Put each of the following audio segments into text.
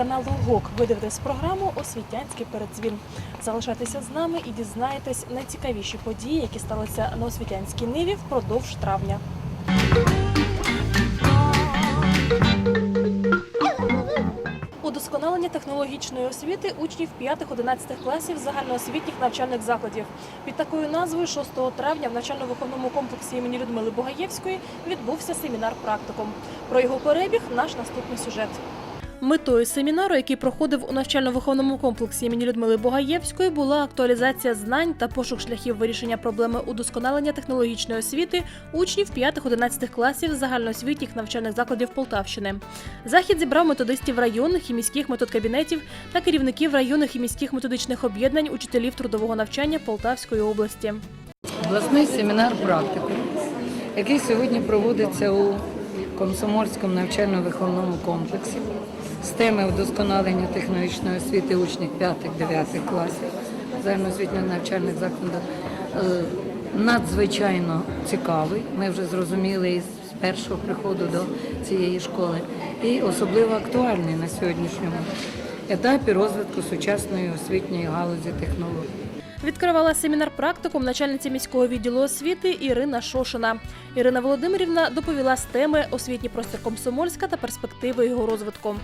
телеканалу ГОК. Ви дивитесь програму Освітянський передзвін. Залишайтеся з нами і дізнаєтесь найцікавіші події, які сталися на освітянській ниві впродовж травня. Удосконалення технологічної освіти учнів 5-11 класів загальноосвітніх навчальних закладів. Під такою назвою 6 травня в навчально-виховному комплексі імені Людмили Бугаєвської відбувся семінар практикум. Про його перебіг наш наступний сюжет. Метою семінару, який проходив у навчально-виховному комплексі імені Людмили Богаєвської, була актуалізація знань та пошук шляхів вирішення проблеми удосконалення технологічної освіти учнів 5-11 класів загальноосвітніх навчальних закладів Полтавщини. Захід зібрав методистів районних і міських методкабінетів та керівників районних і міських методичних об'єднань учителів трудового навчання Полтавської області. Обласний семінар практику, який сьогодні проводиться у Комсомольському навчально-виховному комплексі з теми вдосконалення технологічної освіти учнів 5-9 класів загальноосвітнього навчальних закладів. е, Надзвичайно цікавий. Ми вже зрозуміли із першого приходу до цієї школи, і особливо актуальний на сьогоднішньому етапі розвитку сучасної освітньої галузі технологій. Відкривала семінар практикум начальниця міського відділу освіти Ірина Шошина. Ірина Володимирівна доповіла з теми освітній простір Комсомольська та перспективи його розвитку.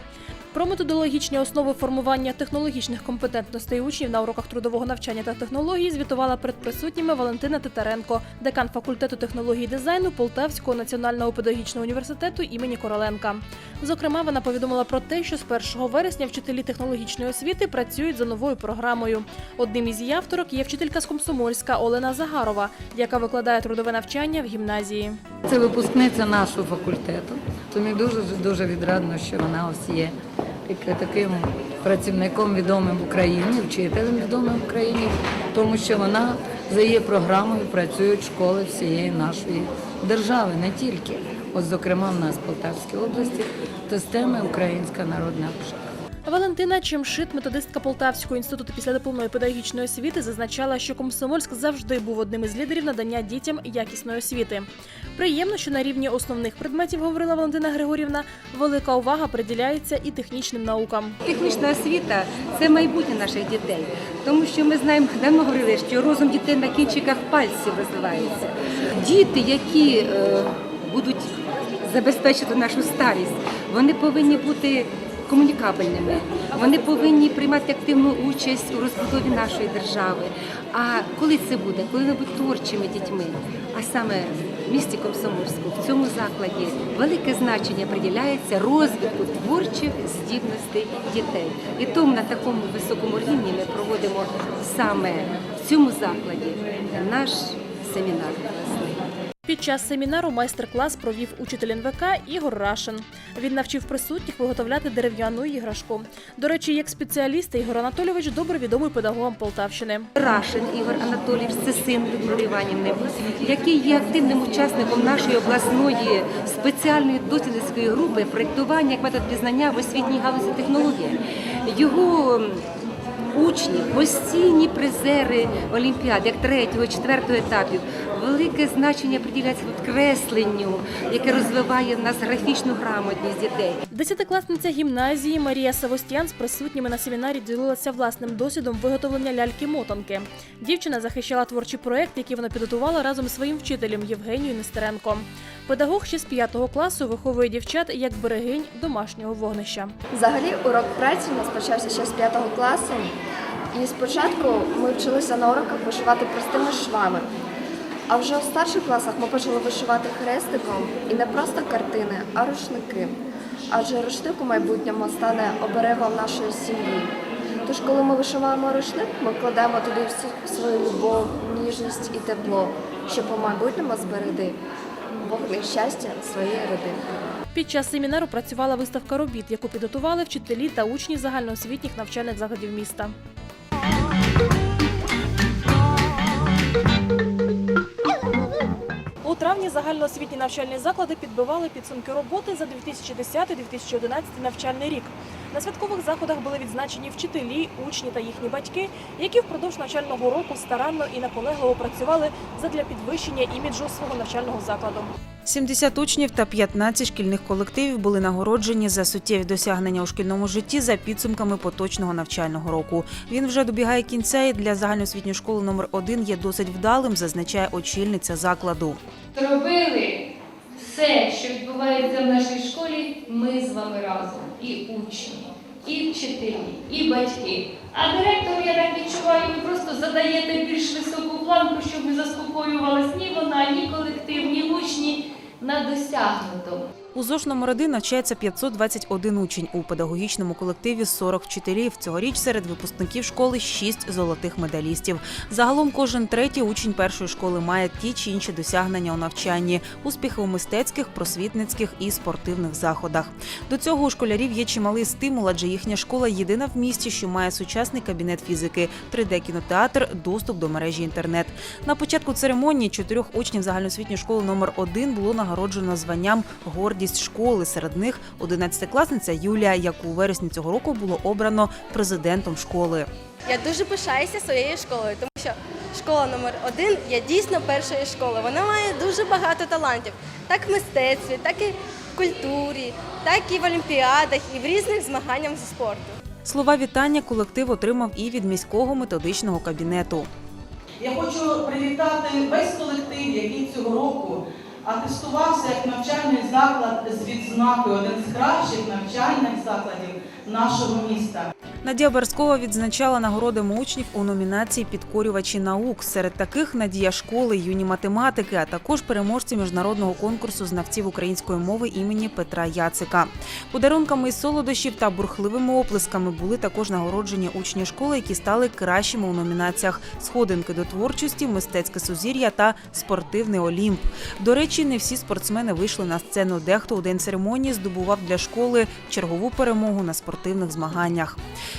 Про методологічні основи формування технологічних компетентностей учнів на уроках трудового навчання та технологій звітувала перед присутніми Валентина Титаренко, декан факультету технології дизайну Полтавського національного педагогічного університету імені Короленка. Зокрема, вона повідомила про те, що з 1 вересня вчителі технологічної освіти працюють за новою програмою. Одним із її авторок є вчителька з Комсомольська Олена Загарова, яка викладає трудове навчання в гімназії. Це випускниця нашого факультету, тому дуже дуже відрадно, що вона ось є таким працівником відомим в Україні, вчителем відомим в Україні, тому що вона за її програмою працюють школи всієї нашої держави, не тільки. От, зокрема, в нас в Полтавській області то з теми Українська народна школа. Валентина Чемшит, методистка Полтавського інституту післядипломної педагогічної освіти, зазначала, що Комсомольськ завжди був одним із лідерів надання дітям якісної освіти. Приємно, що на рівні основних предметів, говорила Валентина Григорівна, велика увага приділяється і технічним наукам. Технічна освіта це майбутнє наших дітей, тому що ми знаємо, давно говорили, що розум дітей на кінчиках пальців розвивається. Діти, які е, будуть забезпечити нашу старість, вони повинні бути комунікабельними, вони повинні приймати активну участь у розбудові нашої держави. А коли це буде? Коли ми будемо творчими дітьми, а саме в місті Комсомольську, в цьому закладі велике значення приділяється розвитку творчих здібностей дітей. І тому на такому високому рівні ми проводимо саме в цьому закладі наш семінар. Під час семінару майстер-клас провів учитель НВК Ігор Рашин. Він навчив присутніх виготовляти дерев'яну іграшку. До речі, як спеціаліст Ігор Анатолійович добре відомий педагогам Полтавщини. Рашин Ігор Анатолійович, це син Людмили Іванівни, який є активним учасником нашої обласної спеціальної дослідницької групи проєктування як метод пізнання в освітній галузі технології. Його учні, постійні призери Олімпіад, як третього, четвертого етапів. Велике значення приділяється тут кресленню, яке розвиває в нас графічну грамотність дітей. Десятикласниця гімназії Марія Савостян з присутніми на семінарі ділилася власним досвідом виготовлення ляльки-мотанки. Дівчина захищала творчий проект, який вона підготувала разом із своїм вчителем Євгенією Нестеренко. Педагог ще з п'ятого класу виховує дівчат як берегинь домашнього вогнища. Взагалі, урок праці у нас почався ще з 5 класу. І спочатку ми вчилися на уроках вишивати простими швами. А вже у старших класах ми почали вишивати хрестиком і не просто картини, а рушники. Адже рушник у майбутньому стане оберегом нашої сім'ї. Тож, коли ми вишиваємо рушник, ми кладемо туди всю свою любов, ніжність і тепло, щоб у майбутньому зберегти вогник щастя своєї родини. Під час семінару працювала виставка робіт, яку підготували вчителі та учні загальноосвітніх навчальних закладів міста. У травні загальноосвітні навчальні заклади підбивали підсумки роботи за 2010-2011 навчальний рік. На святкових заходах були відзначені вчителі, учні та їхні батьки, які впродовж навчального року старанно і наполегливо працювали задля підвищення іміджу свого навчального закладу. 70 учнів та 15 шкільних колективів були нагороджені за суттєві досягнення у шкільному житті за підсумками поточного навчального року. Він вже добігає кінця і для загальноосвітньої школи номер 1 є досить вдалим, зазначає очільниця закладу. Зробили все, що відбувається в нашій школі, ми з вами разом. І учні, і вчителі, і батьки. А директору, я так відчуваю, ви просто задаєте більш високу планку, щоб не заспокоювалась ні вона, ні колектив, ні учні на досягнутому. У ЗОШ номер 1 навчається 521 учень. У педагогічному колективі 40 вчителів. Цьогоріч серед випускників школи 6 золотих медалістів. Загалом кожен третій учень першої школи має ті чи інші досягнення у навчанні, успіхи у мистецьких, просвітницьких і спортивних заходах. До цього у школярів є чималий стимул, адже їхня школа єдина в місті, що має сучасний кабінет фізики, 3D-кінотеатр, доступ до мережі інтернет. На початку церемонії чотирьох учнів загальноосвітньої школи номер 1 було нагороджено званням гордість школи. Серед них 11-класниця Юлія, яку у вересні цього року було обрано президентом школи. Я дуже пишаюся своєю школою, тому що школа номер один є дійсно першою школою. Вона має дуже багато талантів, так в мистецтві, так і в культурі, так і в олімпіадах, і в різних змаганнях зі спорту. Слова вітання колектив отримав і від міського методичного кабінету. Я хочу привітати весь колектив, який цього року атестувався як навчальний заклад з відзнакою, один з кращих навчальних закладів нашого міста. Надія Берскова відзначала нагородами учнів у номінації Підкорювачі наук. Серед таких Надія школи, юні математики, а також переможці міжнародного конкурсу знавців української мови імені Петра Яцика. Подарунками із солодощів та бурхливими оплесками були також нагороджені учні школи, які стали кращими у номінаціях Сходинки до творчості, мистецьке сузір'я та спортивний олімп. До речі, не всі спортсмени вийшли на сцену. Дехто у день церемонії здобував для школи чергову перемогу на спортивних змаганнях.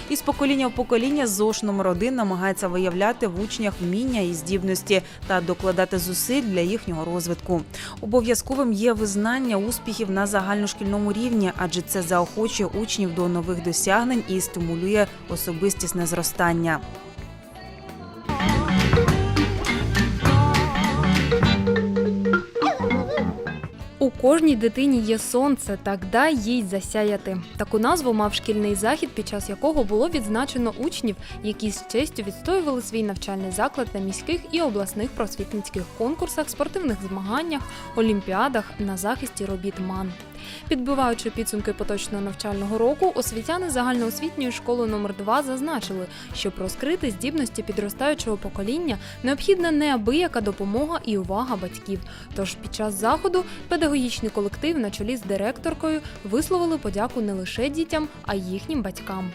Із покоління в покоління ЗОШ номер 1 намагається виявляти в учнях вміння і здібності та докладати зусиль для їхнього розвитку. Обов'язковим є визнання успіхів на загальношкільному рівні, адже це заохочує учнів до нових досягнень і стимулює особистісне зростання. Кожній дитині є сонце, так дай їй засяяти. Таку назву мав шкільний захід, під час якого було відзначено учнів, які з честю відстоювали свій навчальний заклад на міських і обласних просвітницьких конкурсах, спортивних змаганнях, олімпіадах на захисті робіт МАН. Підбиваючи підсумки поточного навчального року, освітяни загальноосвітньої школи номер 2 зазначили, щоб розкрити здібності підростаючого покоління, необхідна неабияка допомога і увага батьків. Тож під час заходу педагогічний колектив на чолі з директоркою висловили подяку не лише дітям, а й їхнім батькам.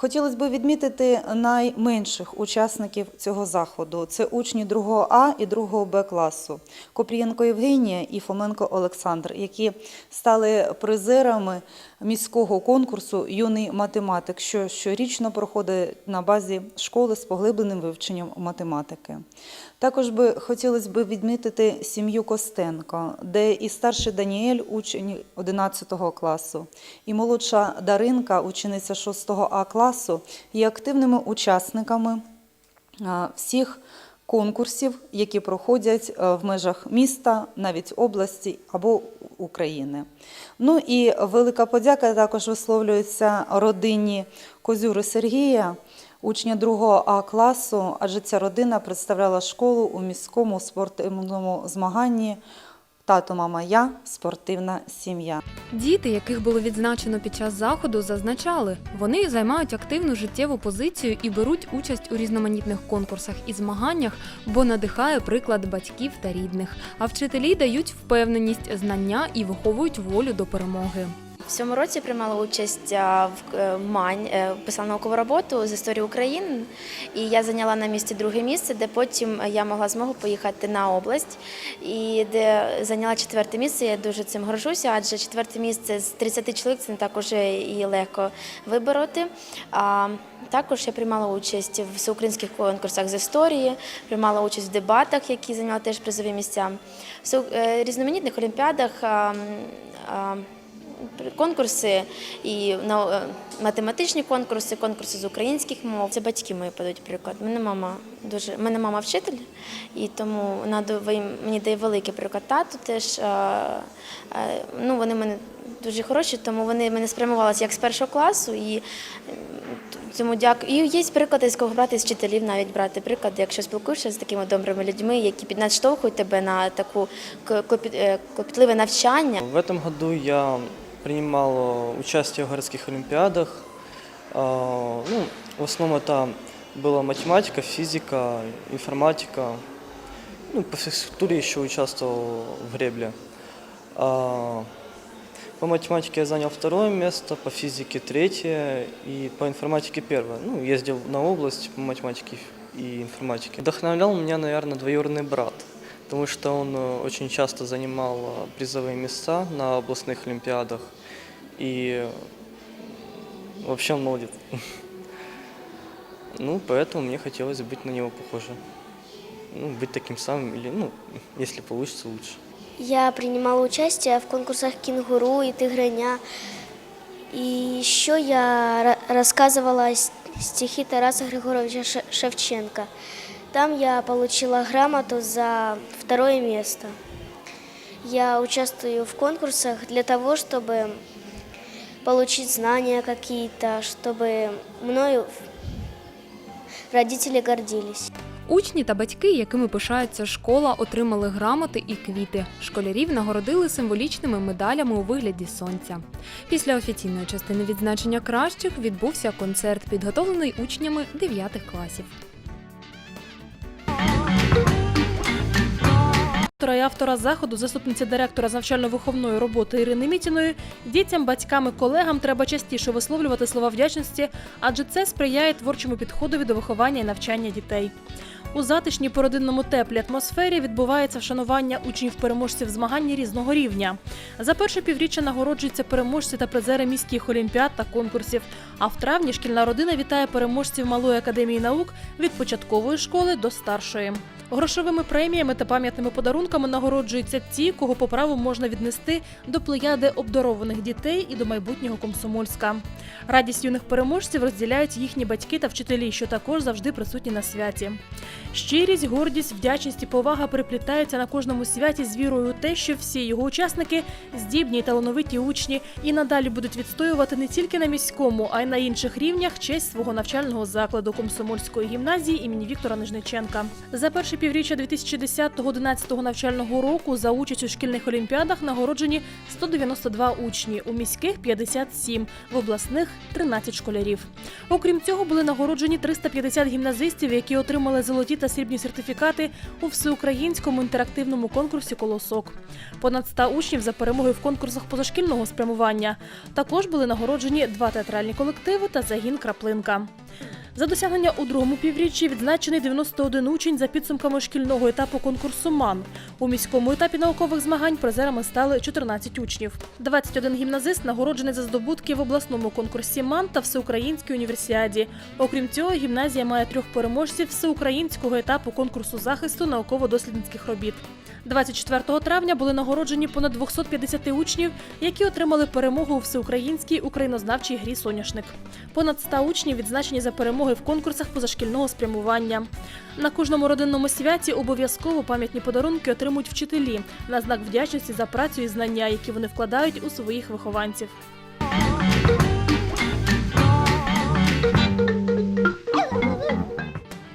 Хотілося б відмітити найменших учасників цього заходу. Це учні 2 А і 2 Б класу Копрієнко Євгенія і Фоменко Олександр, які стали призерами міського конкурсу Юний математик, що щорічно проходить на базі школи з поглибленим вивченням математики. Також би хотілося б відмітити сім'ю Костенко, де і старший Даніель, учень 11 класу, і молодша Даринка, учениця 6 А класу, є активними учасниками всіх конкурсів, які проходять в межах міста, навіть області або України. Ну і велика подяка також висловлюється родині Козюри Сергія, учня 2 А класу, адже ця родина представляла школу у міському спортивному змаганні Тато, мама, я спортивна сім'я. Діти, яких було відзначено під час заходу, зазначали, вони займають активну життєву позицію і беруть участь у різноманітних конкурсах і змаганнях, бо надихає приклад батьків та рідних. А вчителі дають впевненість, знання і виховують волю до перемоги. В цьому році приймала участь в е, Мань, е, писала наукову роботу з історії України, і я зайняла на місці друге місце, де потім я могла змогу поїхати на область, і де зайняла четверте місце. Я дуже цим горжуся, адже четверте місце з 30 чоловік це не так уже і легко вибороти. А, також я приймала участь в всеукраїнських конкурсах з історії, приймала участь в дебатах, які зайняла теж призові місця, в е, різноманітних олімпіадах. Конкурси і на е, математичні конкурси, конкурси з українських мов. Це батьки мої подають приклад. Мене мама дуже мене мама вчитель, і тому вона мені дає великий приклад. Тату теж ну вони мене дуже хороші, тому вони мене спрямувалися як з першого класу і цьому дякую. І є приклади, з кого брати з вчителів, навіть брати приклад, якщо спілкуєшся з такими добрими людьми, які піднаштовхують тебе на таку е, клопітливе навчання. В этом году я принимал участие в городских олимпиадах. А, Ну, в основном это была математика, физика, информатика. Ну, по физкультуре еще участвовал в гребле. А, По математике я занял второе место, по физике третье и по информатике первое. Ну, ездил на область по математике и информатике. Вдохновлял меня, наверное, двоюродный брат, потому что он э, очень часто занимал э, призовые места на областных олимпиадах. И э, вообще он молодец. Ну, поэтому мне хотелось быть на него похожим. Ну, быть таким самым, или, ну, если получится, лучше. Я принимала участие в конкурсах «Кенгуру» и «Тигреня». И еще я ра- рассказывала с- стихи Тараса Григоровича Ше- Шевченко. Там я получила грамоту за второе место. Я участвую в конкурсах для того, чтобы получить знания какие-то, чтобы мною родители гордились. Учні та батьки, якими пишається школа, отримали грамоти і квіти. Школярів нагородили символічними медалями у вигляді сонця. Після офіційної частини відзначення кращих відбувся концерт, підготовлений учнями 9 класів. І автора заходу, заступниця директора з навчально-виховної роботи Ірини Мітіної, дітям, батькам і колегам треба частіше висловлювати слова вдячності, адже це сприяє творчому підходові до виховання і навчання дітей. У затишній породинному теплій атмосфері відбувається вшанування учнів-переможців змагань різного рівня. За перше півріччя нагороджуються переможці та призери міських олімпіад та конкурсів. А в травні шкільна родина вітає переможців Малої академії наук від початкової школи до старшої. Грошовими преміями та пам'ятними подарунками нагороджуються ті, кого по праву можна віднести до плеяди обдарованих дітей і до майбутнього комсомольська. Радість юних переможців розділяють їхні батьки та вчителі, що також завжди присутні на святі. Щирість, гордість, вдячність і повага переплітаються на кожному святі з вірою у те, що всі його учасники здібні й талановиті учні і надалі будуть відстоювати не тільки на міському, а й на інших рівнях честь свого навчального закладу комсомольської гімназії імені Віктора Нижниченка. За перше півріччя 2010-2011 навчального року за участь у шкільних олімпіадах нагороджені 192 учні, у міських 57, в обласних 13 школярів. Окрім цього, були нагороджені 350 гімназистів, які отримали золоті та срібні сертифікати у всеукраїнському інтерактивному конкурсі Колосок. Понад 100 учнів за перемоги в конкурсах позашкільного спрямування. Також були нагороджені два театральні колективи та загін Краплинка. За досягнення у другому півріччі відзначений 91 учень за підсумками шкільного етапу конкурсу МАН. У міському етапі наукових змагань призерами стали 14 учнів. 21 гімназист нагороджений за здобутки в обласному конкурсі МАН та всеукраїнській універсіаді. Окрім цього, гімназія має трьох переможців всеукраїнського етапу конкурсу захисту науково-дослідницьких робіт. 24 травня були нагороджені понад 250 учнів, які отримали перемогу у всеукраїнській українознавчій грі Соняшник. Понад 100 учнів відзначені за перемоги в конкурсах позашкільного спрямування. На кожному родинному святі обов'язково пам'ятні подарунки отримують вчителі на знак вдячності за працю і знання, які вони вкладають у своїх вихованців.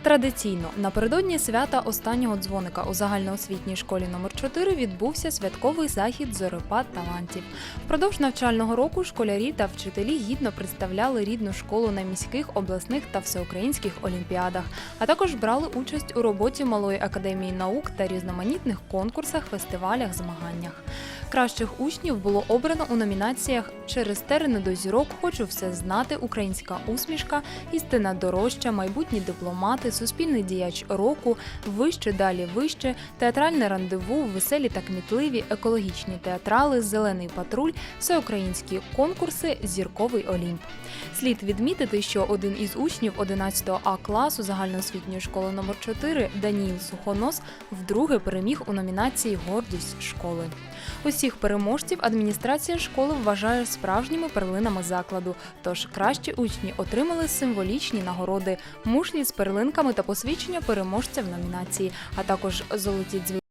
Традиційно напередодні свята останнього дзвоника у загальноосвітній школі номер 4 відбувся святковий захід Зорепад талантів. Впродовж навчального року школярі та вчителі гідно представляли рідну школу на міських, обласних та всеукраїнських олімпіадах, а також брали участь у роботі малої академії наук та різноманітних конкурсах, фестивалях, змаганнях. Кращих учнів було обрано у номінаціях Через терени до зірок хочу все знати, українська усмішка, істина дорожча, майбутні дипломати, суспільний діяч року, вище далі вище, театральне рандеву, веселі та кмітливі, екологічні театрали, зелений патруль, всеукраїнські конкурси, зірковий олімп. Слід відмітити, що один із учнів 11 А класу загальноосвітньої школи номер 4 Даніїл Сухонос вдруге переміг у номінації Гордість школи. Усі Усіх переможців адміністрація школи вважає справжніми перлинами закладу. Тож кращі учні отримали символічні нагороди, мушлі з перлинками та посвідчення переможця в номінації, а також золоті дзвінки.